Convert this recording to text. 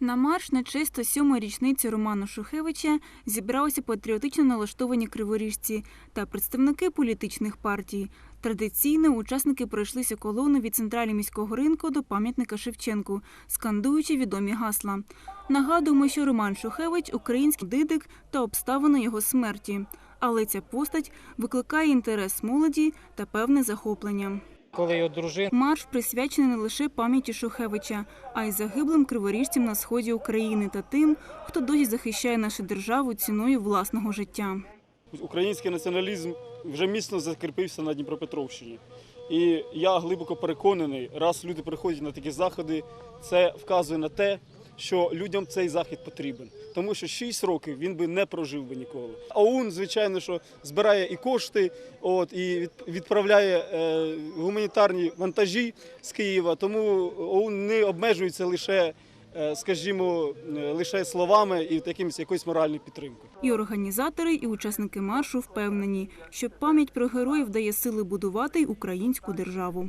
На марш на честь 107-ї річниці Романа Шухевича зібралися патріотично налаштовані криворіжці та представники політичних партій. Традиційно учасники пройшлися колону від централі міського ринку до пам'ятника Шевченку, скандуючи відомі гасла. Нагадуємо, що Роман Шухевич український дидик та обставини його смерті. Але ця постать викликає інтерес молоді та певне захоплення. Коли його дружина Марш присвячений не лише пам'яті Шухевича, а й загиблим криворіжцям на сході України та тим, хто досі захищає нашу державу ціною власного життя. Український націоналізм вже міцно закріпився на Дніпропетровщині. І я глибоко переконаний, раз люди приходять на такі заходи, це вказує на те, що людям цей захід потрібен. Тому що 6 років він би не прожив би ніколи. ОУН, звичайно, що збирає і кошти, от, і від- відправляє е, гуманітарні вантажі з Києва. Тому ОУН не обмежується лише, е, скажімо, е, лише словами і якимось якоюсь моральною підтримкою. І організатори, і учасники маршу впевнені, що пам'ять про героїв дає сили будувати українську державу.